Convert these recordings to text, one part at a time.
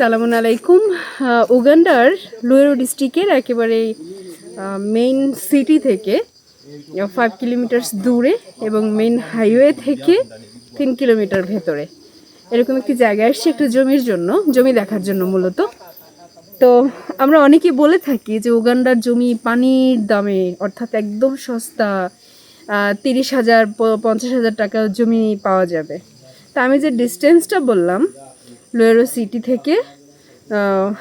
আসসালামু আলাইকুম। উগান্ডার লুয়েরো ডিস্ট্রিক্টের একেবারে মেইন সিটি থেকে ফাইভ কিলোমিটার্স দূরে এবং মেইন হাইওয়ে থেকে তিন কিলোমিটার ভেতরে। এরকম একটি জায়গায় এসছে একটা জমির জন্য, জমি দেখার জন্য মূলত। তো আমরা অনেকে বলে থাকি যে উগান্ডার জমি পানির দামে, অর্থাৎ একদম সস্তা তিরিশ হাজার পঞ্চাশ হাজার টাকা জমি পাওয়া যাবে। তা আমি যে ডিস্টেন্সটা বললাম লোয়েরো সিটি থেকে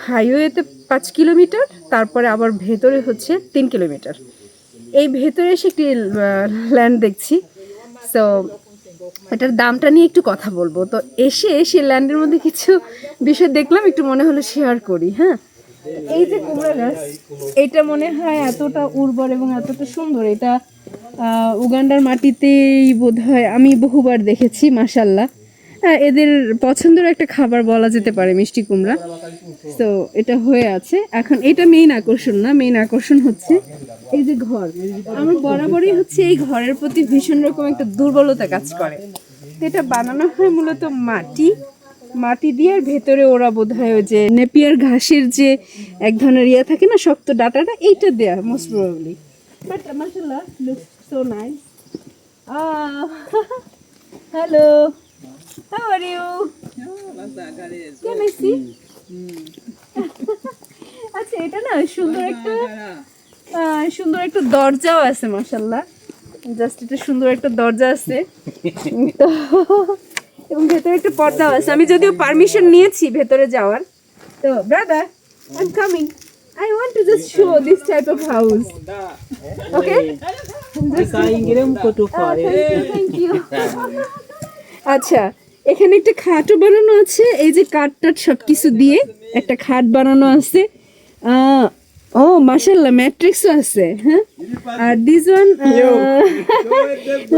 হাইওয়েতে পাঁচ কিলোমিটার, তারপরে আবার ভেতরে হচ্ছে তিন কিলোমিটার। এই ভেতরে এসে একটি ল্যান্ড দেখছি। সো এটার দামটা নিয়ে একটু কথা বলব। তো এসে সেই ল্যান্ডের মধ্যে কিছু বিষয় দেখলাম, একটু মনে হলো শেয়ার করি হ্যাঁ? এই যে কুমড়া গাছ, এটা মনে হয় এতটা উর্বর এবং এতটা সুন্দর। এটা উগান্ডার মাটিতেই বোধ হয় আমি বহুবার দেখেছি মাসাল্লাহ এদের পছন্দের একটা খাবার বলা যেতে পারে, মিষ্টি কুমড়া। তো এটা হয়ে আছে। এখন এটা মেইন আকর্ষণ না মেইন আকর্ষণ হচ্ছে এই যে ঘর। আমার বরাবরই হচ্ছে এই ঘরের প্রতি ভীষণ রকম একটা দুর্বলতা কাজ করে। এটা বানানো হয় মূলত মাটি। মাটি দিয়ে আর ভেতরে ওরা বোধ হয় যে নেপিয়ার ঘাসের যে এক ধরনের ইয়ে থাকে না, শক্ত ডাটাটা, এইটা দেয়া মোস্ট প্রবাবলি বাট মাশাল্লাহ look so nice hello how are you can I see আচ্ছা এটা না সুন্দর একটা আহ, সুন্দর একটা দরজাও আছে মাশাল্লাহ জাস্ট এটা সুন্দর একটা দরজা আছে। তো এবং ভেতরে একটা পর্দাও আছে। আমি যদিও পারমিশন নিয়েছি ভেতরে যাওয়ার। তো brother I am coming I want to just show this type of house okay Kaingiram ko to fare. Thank you আচ্ছা এখানে একটা খাটও বানানো আছে এই যে কাঠ টাট সব কিছু দিয়ে একটা খাট বানানো আছে। ও মাশাল্লাহ ম্যাট্রিক্সও আছে হ্যাঁ? আর this one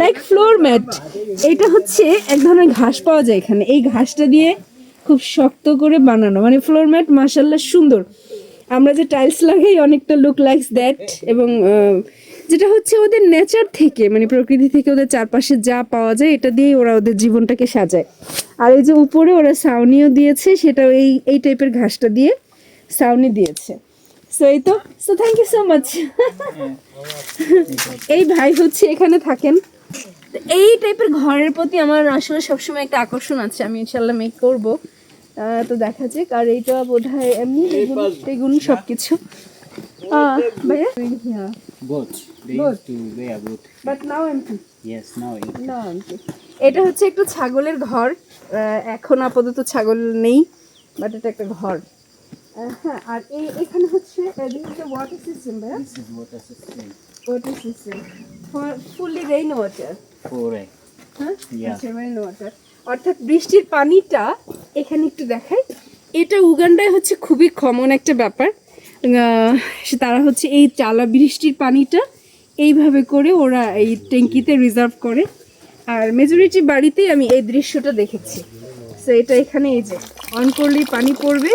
like floor mat এটা হচ্ছে এক ধরনের ঘাস পাওয়া যায় এখানে। এই ঘাসটা দিয়ে খুব শক্ত করে বানানো। মানে ফ্লোর ম্যাট মাশাল্লাহ সুন্দর। আমরা যে টাইলস লাগাই অনেকটা লুক লাইকস দ্যাট এবং যেটা হচ্ছে ওদের নেচার থেকে মানে প্রকৃতি থেকে ওদের চারপাশে যা পাওয়া যায় এটা দিয়েই ওরা ওদের জীবনটাকে সাজায়। আর এই যে উপরে ওরা সাউনিও দিয়েছে সেটা এই এই টাইপের ঘাসটা দিয়ে সাউনি দিয়েছে। সো এই তো so thank you so much এই ভাই হচ্ছে এখানে থাকেন। এই টাইপের ঘরের প্রতি আমার আসলে সবসময় একটা আকর্ষণ আছে আমি ইনশাল্লাহ মেক করব। আহ, তো দেখা যাক আর এইটা বোধ হয় এমনি বেগুন সব কিছু ভাইয়া হ্যাঁ Both. They Both. used to wear both. But now empty Yes, now it. না আন্টি এটা হচ্ছে একটু ছাগলের ঘর। এখন আপাতত ছাগল নেই বাট এটা একটা ঘর। হ্যাঁ আর এই এখানে হচ্ছে ওয়াটার সিস্টেম ভাইয়া। Water system fully rain water হ্যাঁ? আচ্ছা রেইন ওয়াটার অর্থাৎ বৃষ্টির পানিটা এখানে একটু দেখাই। এটা উগান্ডায় হচ্ছে খুবই কমন একটা ব্যাপার। তারা হচ্ছে এই চালা বৃষ্টির পানিটা এইভাবে করে ওরা এই ট্যাঙ্কিতে রিজার্ভ করে। আর মেজরিটি বাড়িতেই আমি এই দৃশ্যটা দেখেছি। সো এটা এখানে এই যে অন করলেই পানি পড়বে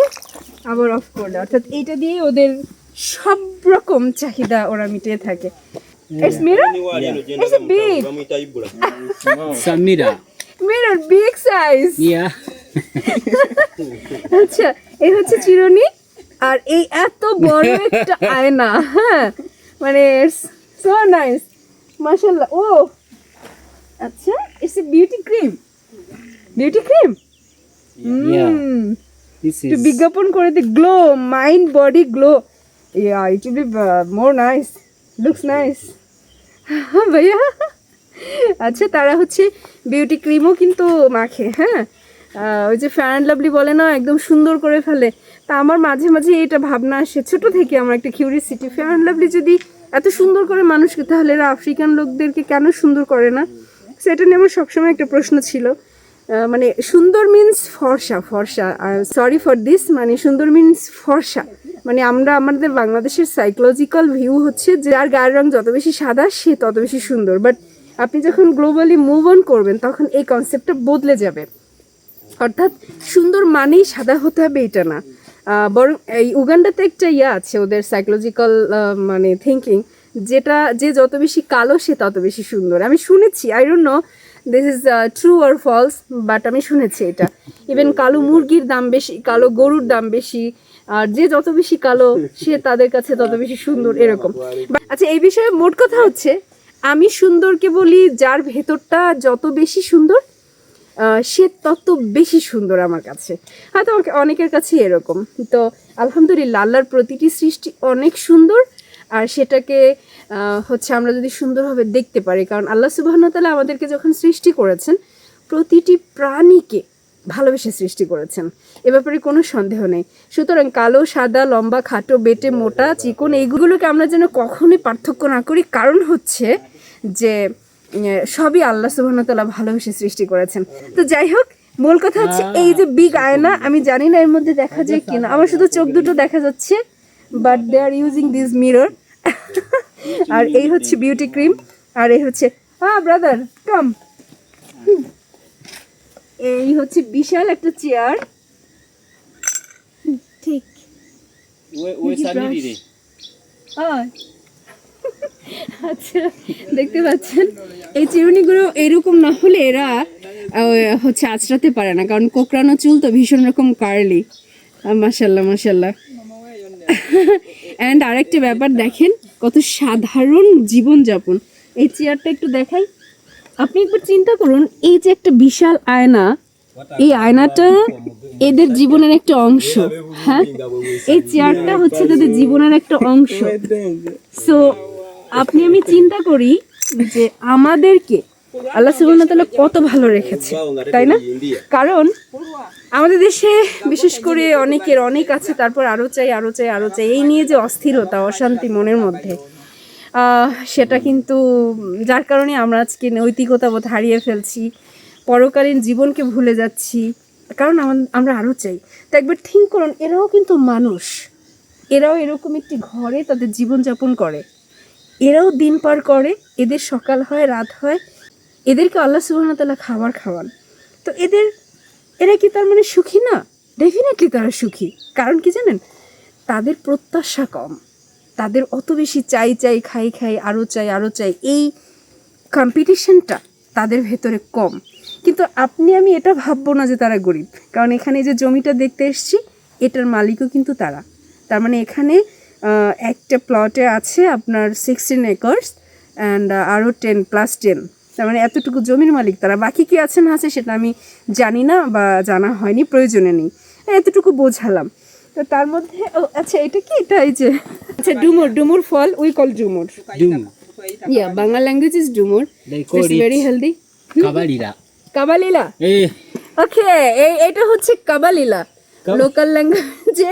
আবার অফ করলে। অর্থাৎ এইটা দিয়ে ওদের সব রকম চাহিদা ওরা মিটিয়ে থাকে। A big Yeah. আচ্ছা এই হচ্ছে চিরুনি। আর এই এত বড় একটা আয়না হ্যাঁ? মানে সো নাইস মাশাআল্লাহ ও! আচ্ছা it's a beauty cream beauty cream. This একটু বিজ্ঞাপন করে the glow mind body glow yeah it be more nice looks nice ভাইয়া আচ্ছা তারা হচ্ছে বিউটি ক্রিমও কিন্তু মাখে হ্যাঁ? ওই যে ফ্যান লাভলি বলে না একদম সুন্দর করে ফেলে। তা আমার মাঝে মাঝে এটা ভাবনা আসে। ছোট থেকে আমার একটা কিউরিয়াসিটি ফেয়ার অ্যান্ড লাভলি যদি এত সুন্দর করে মানুষকে, তাহলে এরা আফ্রিকান লোকদেরকে কেন সুন্দর করে না? সেটা নিয়ে আমার সবসময় একটা প্রশ্ন ছিল। মানে সুন্দর মিন্স ফর্সা ফর্সা সরি ফর দিস মানে সুন্দর মিন্স ফর্সা। মানে আমরা, আমাদের বাংলাদেশের সাইকোলজিক্যাল ভিউ হচ্ছে যার গায়ের রং যত বেশি সাদা, সে তত বেশি সুন্দর। বাট আপনি যখন গ্লোবালি মুভ অন করবেন, তখন এই কনসেপ্টটা বদলে যাবে। অর্থাৎ সুন্দর মানেই সাদা হতে হবে, এটা না। বরং এই উগান্ডাতে একটা ইয়ে আছে ওদের সাইকোলজিক্যাল মানে থিঙ্কিং যেটা যে যত বেশি কালো সে তত বেশি সুন্দর। আমি শুনেছি I don't know this is true R false but আমি শুনেছি এটা। ইভেন কালো মুরগির দাম বেশি, কালো গরুর দাম বেশি, আর যে যত বেশি কালো সে তাদের কাছে তত বেশি সুন্দর, এরকম। আচ্ছা এই বিষয়ে মোট কথা হচ্ছে, আমি সুন্দরকে বলি যার ভেতরটা যত বেশি সুন্দর সে তত বেশি সুন্দর আমার কাছে। হয়তো আমাকে অনেকের কাছে এরকম। তো আলহামদুলিল্লাহ, আল্লাহর প্রতিটি সৃষ্টি অনেক সুন্দর। আর সেটাকে হচ্ছে আমরা যদি সুন্দরভাবে দেখতে পারি, কারণ আল্লাহ সুবাহতালা আমাদেরকে যখন সৃষ্টি করেছেন, প্রতিটি প্রাণীকে ভালোবেসে সৃষ্টি করেছেন। এ ব্যাপারে কোনো সন্দেহ নেই। সুতরাং কালো, সাদা, লম্বা, খাটো, বেটে, মোটা, চিকন, এইগুলোকে আমরা যেন কখনোই পার্থক্য না করি, কারণ হচ্ছে যে সবই আল্লাহ সুবাহতালা ভালোবেসে সৃষ্টি করেছেন। তো যাই হোক মূল কথা হচ্ছে এই যে বিগ আয়না আমি জানি না এর মধ্যে দেখা যায় কিনা। আমার শুধু চোখ দুটো দেখা যাচ্ছে but they are using this mirror আর এই হচ্ছে বিউটি ক্রিম আর এই হচ্ছে হ্যাঁ ব্রাদার কাম এই হচ্ছে বিশাল একটা চেয়ার ঠিক। Maybe Sandy brush. আয়। আচ্ছা দেখতে পাচ্ছেন। এই চিরুনিগুলো এরকম না হলে এরা হচ্ছে আঁচড়াতে পারে না, কারণ কোকড়ানো চুল তো ভীষণ রকম কার্লি মাসাল্লাহ মাসাল্লাহ অ্যান্ড আরেকটা ব্যাপার দেখেন, কত সাধারণ জীবনযাপন। এই চেয়ারটা একটু দেখাই। আপনি একবার চিন্তা করুন, এই যে একটা বিশাল আয়না, এই আয়নাটা এদের জীবনের একটা অংশ হ্যাঁ? এই চেয়ারটা হচ্ছে তাদের জীবনের একটা অংশ। সো আপনি, আমি চিন্তা করি যে আমাদেরকে আল্লাহ সুবহানাহু কত ভালো রেখেছে, তাই না? কারণ আমাদের দেশে বিশেষ করে অনেকের অনেক আছে, তারপর আরও চাই আরও চাই আরও চাই, এই নিয়ে যে অস্থিরতা, অশান্তি মনের মধ্যে সেটা কিন্তু যার কারণে আমরা আজকে নৈতিকতা বোধ হারিয়ে ফেলছি, পরকালীন জীবনকে ভুলে যাচ্ছি, কারণ আমরা আরও চাই। তো একবার থিঙ্ক করুন, এরাও কিন্তু মানুষ, এরাও এরকম একটি ঘরে তাদের জীবনযাপন করে। এরাও দিন পার করে, এদের সকাল হয়, রাত হয়, এদেরকে আল্লাহ সুবাহতাল্লাহ খাবার খাওয়ান। তো এদের, এরা কি তার মানে সুখী না? ডেফিনেটলি তারা সুখী। কারণ কি জানেন? তাদের প্রত্যাশা কম। তাদের অত বেশি চাই চাই, খাই খাই আরও চাই আরও চাই, এই কম্পিটিশনটা তাদের ভেতরে কম। কিন্তু আপনি, আমি এটা ভাববো না যে তারা গরিব। কারণ এখানে যে জমিটা দেখতে এসছি, এটার মালিকও কিন্তু তারা। তার মানে এখানে একটা প্লটে আছে আপনার সিক্সটিন একর্স অ্যান্ড আরও টেন প্লাস টেন তার মানে এতটুকু জমির মালিক তারা। বাকি কি আছে না আছে সেটা আমি জানি না বা জানা হয়নি প্রয়োজনে নেই। এতটুকু বোঝালাম। তো তার মধ্যে ও আচ্ছা এটা কি? এটা এই যে আচ্ছা ডুমুর ডুমুর ফল we call dumur. Yeah Bangla language is dumur. It's very healthy. কাবালিলা Eh, okay এই এটা হচ্ছে কাবালিলা কাব- লোকাল ল্যাঙ্গুয়েজে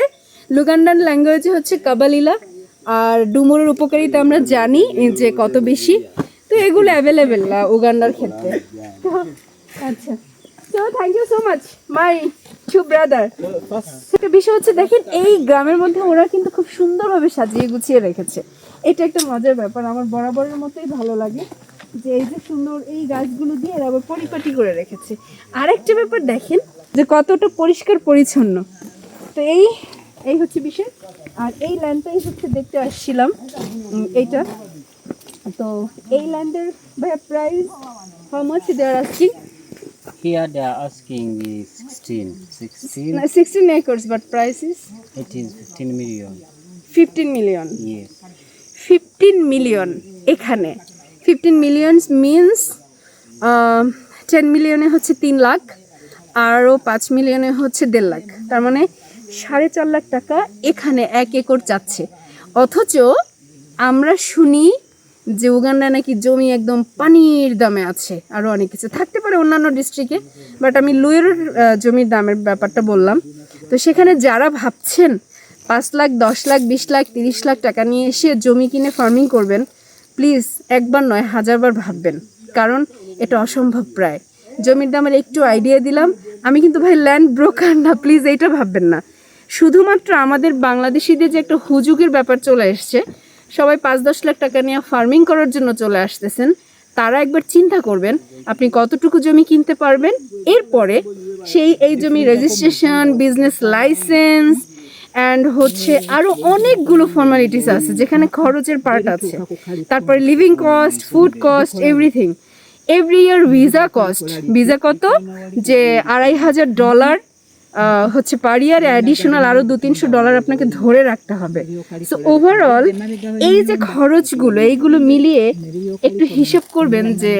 লুগান্ডান ল্যাঙ্গুয়েজে হচ্ছে কাবালিলা আর ডুমুরের উপকারিতা আমরা জানি যে কত বেশি। তো এগুলো অ্যাভেলেবেল না উগান্ডার ক্ষেত্রে। তো, আচ্ছা। তো thank you so much my to brother একটা বিষয় হচ্ছে দেখেন এই গ্রামের মধ্যে ওরা কিন্তু খুব সুন্দরভাবে সাজিয়ে গুছিয়ে রেখেছে। এটা একটা মজার ব্যাপার আমার বরাবরের মতোই ভালো লাগে যে এই যে সুন্দর এই গাছগুলো দিয়ে এরা আবার পরিপাটি করে রেখেছে। আরেকটা ব্যাপার দেখেন যে কতটা পরিষ্কার পরিচ্ছন্ন। তো এই এই হচ্ছে বিষয় আর এই ল্যান্ডটাই হচ্ছে দেখতে আসছিলাম এইটা তো এই ল্যান্ডের ভাইয়া price how much they are asking here they are asking me 16. 16. Sixteen acres but price is It is 15 million. Fifteen million Yes. Fifteen million এখানে ফিফটিন মিলিয়নস মিনস টেন মিলিয়নে হচ্ছে তিন লাখ আরও পাঁচ মিলিয়নে হচ্ছে দেড় লাখ তার মানে সাড়ে চার লাখ টাকা এখানে এক একর চাচ্ছে অথচ আমরা শুনি যে উগান্ডা নাকি জমি একদম পানির দামে আছে আরও অনেক কিছু থাকতে পারে অন্যান্য ডিস্ট্রিক্টে বাট আমি লুয়ের জমির দামের ব্যাপারটা বললাম। তো সেখানে যারা ভাবছেন পাঁচ লাখ, দশ লাখ, বিশ লাখ, তিরিশ লাখ টাকা নিয়ে এসে জমি কিনে ফার্মিং করবেন প্লিজ একবার নয়, হাজারবার ভাববেন। কারণ এটা অসম্ভব প্রায়। জমির দামের একটু আইডিয়া দিলাম। আমি কিন্তু ভাই ল্যান্ড ব্রোকার না প্লিজ এইটা ভাববেন না। শুধুমাত্র আমাদের বাংলাদেশিদের যে একটা হুজুগের ব্যাপার চলে এসছে, সবাই পাঁচ দশ লাখ টাকা নিয়ে ফার্মিং করার জন্য চলে আসতেছেন, তারা একবার চিন্তা করবেন, আপনি কতটুকু জমি কিনতে পারবেন? এরপরে সেই এই জমি রেজিস্ট্রেশন বিজনেস লাইসেন্স অ্যান্ড হচ্ছে আরও অনেকগুলো ফর্মালিটিস আছে, যেখানে খরচের পার্ট আছে। তারপরে living cost food cost everything every year visa cost visa কত? যে আড়াই হাজার ডলার হচ্ছে পার ইয়ার অ্যাডিশনাল আরও দু তিনশো ডলার আপনাকে ধরে রাখতে হবে। সো ওভারঅল এই যে খরচগুলো, এইগুলো মিলিয়ে একটু হিসেব করবেন যে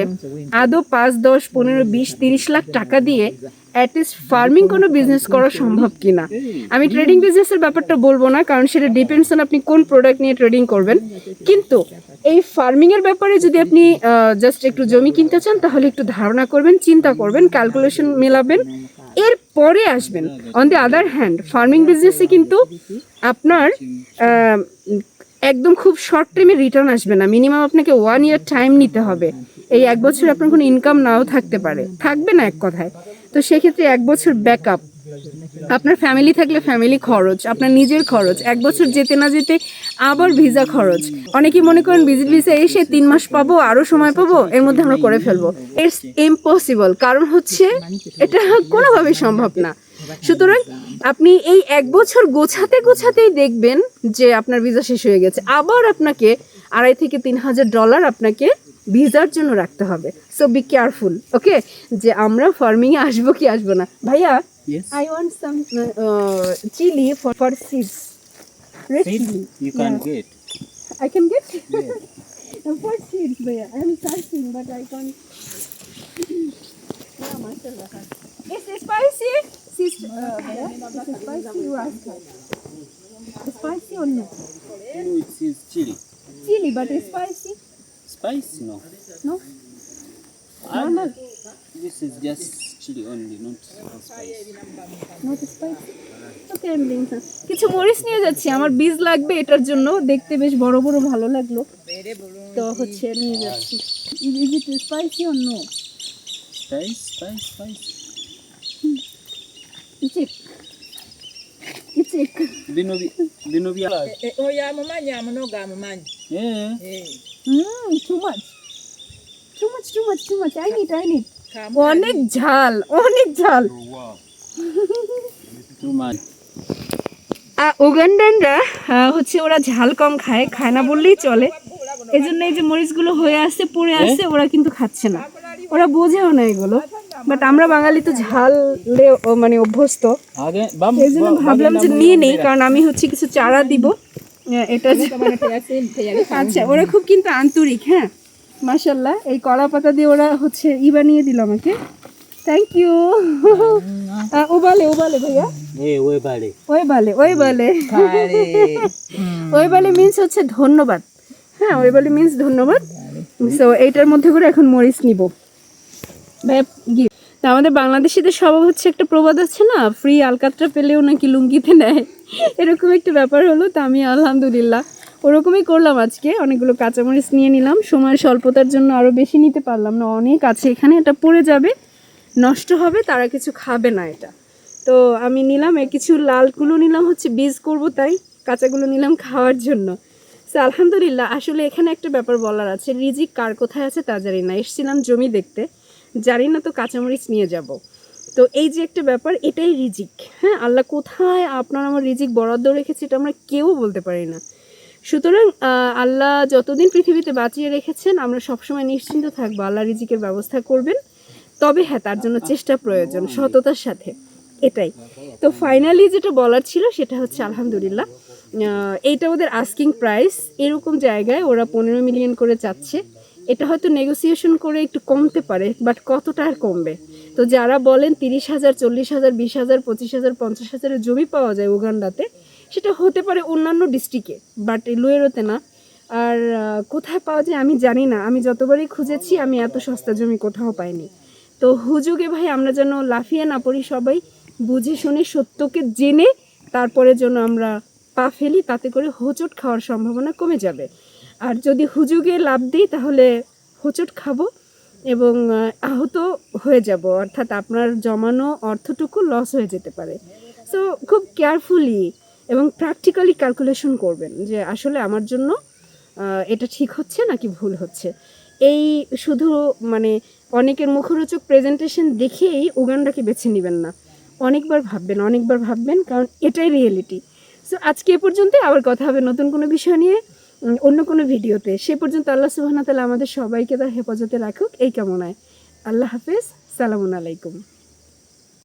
আদৌ পাঁচ, দশ, পনেরো, বিশ, তিরিশ লাখ টাকা দিয়ে অ্যাটলিস্ট ফার্মিং কোনো বিজনেস করা সম্ভব কিনা। আমি ট্রেডিং বিজনেসের ব্যাপারটা বলব না, কারণ সেটা ডিপেন্ডস অন আপনি কোন প্রোডাক্ট নিয়ে ট্রেডিং করবেন। কিন্তু এই ফার্মিংয়ের ব্যাপারে যদি আপনি জাস্ট একটু জমি কিনতে চান, তাহলে একটু ধারণা করবেন, চিন্তা করবেন ক্যালকুলেশন মেলাবেন। এর পরে আসবেন on the other hand farming বিজনেসে কিন্তু আপনার একদম খুব শর্ট টাইমে রিটার্ন আসবে না। মিনিমাম আপনাকে ওয়ান ইয়ার টাইম নিতে হবে। এই এক বছর আপনার কোনো ইনকাম নাও থাকতে পারে। থাকবে না এক কথায়। তো সেক্ষেত্রে এক বছর ব্যাকআপ আপনার ফ্যামিলি থাকলে ফ্যামিলি খরচ, আপনার নিজের খরচ, এক বছর যেতে না যেতে আবার ভিসা খরচ। অনেকেই মনে করেন ভিজিট ভিসা এসে তিন মাস পাবো আরও সময় পাবো, এর মধ্যে আমরা করে ফেলব। ইটস ইম্পসিবল কারণ হচ্ছে এটা কোনোভাবেই সম্ভব না। সুতরাং আপনি এই এক বছর গোছাতে গোছাতেই দেখবেন যে আপনার ভিসা শেষ হয়ে গেছে। আবার আপনাকে আড়াই থেকে তিন হাজার ডলার আপনাকে ভিসার জন্য রাখতে হবে। সো বি কেয়ারফুল ওকে যে আমরা ফার্মিংয়ে আসব কি আসব না। ভাইয়া Yes. I want some uh, uh, chili for, for seeds. Red Seed chili. you can Yeah. get. I can get for seeds, Bhaiya. I am searching, but I can't. yeah, mashallah. It's spicy. Seeds, uh, Bhaiya. It's spicy. You ask. Spicy or no? No, it is chili. Chili, but it's spicy. Spice? No. No. Normal. this is just chili only, not spice. Not spicy. Okay, I'm doing some. কিছু মরিচ নিয়ে যাচ্ছি আমার বীজ লাগবে এটার জন্য দেখতে বেশ বড় বড় ভালো লাগল তো হচ্ছে নিয়ে যাচ্ছি is it spicy or no Spice, spice, spice. ইচেক ইচেক Binobi, binobi. oyo amumanyi amunoga amumanyi Yeah. Hmm too much too much too much too much I need I need Kamu- অনেক ঝাল অনেক ঝাল। Much. উগান্ডানরা হচ্ছে ওরা ঝাল কম খায় খায় না বললেই চলে। এই জন্য এই যে মরিচগুলো হয়ে আসছে পড়ে আসছে ওরা কিন্তু খাচ্ছে না। ওরা বোঝেও না এগুলো। বাট আমরা বাঙালি তো ঝালে মানে অভ্যস্ত। এই জন্য ভাবলাম যে নিয়ে নেই কারণ আমি হচ্ছে কিছু চারা দিব। এটা যে- আচ্ছা ওরা খুব কিন্তু আন্তরিক হ্যাঁ? মাশাল্লাহ এই কলা পাতা দিয়ে ওরা হচ্ছে ই বানিয়ে দিল আমাকে। থ্যাংক ইউ ও বলে ও বলে ভাইয়া we bale. ওই বলে ওই বলে। ওই বলে মিন্স হচ্ছে ধন্যবাদ। হ্যাঁ ওই বলে মিন্স ধন্যবাদ। সো এইটার মধ্যে করে এখন মরিচ নিব। ভাইয়া তা আমাদের বাংলাদেশিদের স্বভাব হচ্ছে একটা প্রবাদ আছে না? ফ্রি আলকাতরা পেলেও নাকি লুঙ্গিতে নেয়। এরকম একটা ব্যাপার হলো। তা আমি আলহামদুলিল্লাহ। ওরকমই করলাম আজকে। অনেকগুলো কাঁচামরিচ নিয়ে নিলাম। সময় স্বল্পতার জন্য আরও বেশি নিতে পারলাম না। অনেক আছে। এখানে এটা পড়ে যাবে। নষ্ট হবে, তারা কিছু খাবে না এটা। তো আমি নিলাম কিছু লালগুলো নিলাম, হচ্ছে বীজ করব তাই। কাঁচাগুলো নিলাম খাওয়ার জন্য। সো আলহামদুলিল্লাহ, আসলে এখানে একটা ব্যাপার বলার আছে। রিজিক কার কোথায় আছে তা জানি না। এসছিলাম জমি দেখতে। জানি না তো কাঁচামরিচ নিয়ে যাব। তো এই যে একটা ব্যাপার, এটাই রিজিক। হ্যাঁ আল্লাহ কোথায় আপনার আমার রিজিক বরাদ্দ রেখেছে এটা আমরা কেউ বলতে পারি না। সুতরাং আল্লাহ যতদিন পৃথিবীতে বাঁচিয়ে রেখেছেন, আমরা সবসময় নিশ্চিন্ত থাকব, আল্লাহ রিজিকের ব্যবস্থা করবেন। তবে হ্যাঁ তার জন্য চেষ্টা প্রয়োজন, সততার সাথে। এটাই। তো ফাইনালি যেটা বলার ছিল, সেটা হচ্ছে আলহামদুলিল্লাহ এইটা ওদের আস্কিং প্রাইস এরকম জায়গায় ওরা পনেরো মিলিয়ন করে চাচ্ছে। এটা হয়তো নেগোসিয়েশন করে একটু কমতে পারে বাট কতটা আর কমবে? তো যারা বলেন তিরিশ হাজার, চল্লিশ হাজার, বিশ হাজার, পঁচিশ হাজার, পঞ্চাশ হাজারের জমি পাওয়া যায় উগান্ডাতে সেটা হতে পারে অন্যান্য ডিস্ট্রিক্টে বাট লুয়েরোতে না। আর কোথায় পাওয়া যায় আমি জানি না। আমি যতবারই খুঁজেছি, আমি এত সস্তা জমি কোথাও পাইনি। তো হুজুগে ভাই, আমরা যেন লাফিয়ে না পড়ি সবাই, বুঝে শুনে সত্যকে জেনে তারপরে যেন আমরা পা ফেলি, তাতে করে হোঁচট খাওয়ার সম্ভাবনা কমে যাবে। আর যদি হুজুগে লাভ দিই, তাহলে হোঁচট খাব এবং আহত হয়ে যাব। অর্থাৎ আপনার জমানো অর্থটুকু লস হয়ে যেতে পারে। সো খুব কেয়ারফুলি এবং প্র্যাকটিক্যালি ক্যালকুলেশন করবেন যে আসলে আমার জন্য এটা ঠিক হচ্ছে নাকি ভুল হচ্ছে। এই শুধু মানে অনেকের মুখরোচক প্রেজেন্টেশন দেখেই উগান্ডাকে বেছে নেবেন না। অনেকবার ভাববেন অনেকবার ভাববেন, কারণ এটাই রিয়েলিটি সো আজকে এ পর্যন্ত আবার কথা হবে নতুন কোনো বিষয় নিয়ে অন্য কোনো ভিডিওতে। সে পর্যন্ত আল্লাহ সুবাহ তালা আমাদের সবাইকে তার হেফাজতে রাখুক। এই কামনায়। আল্লাহ হাফিজ। সালামুন আলাইকুম।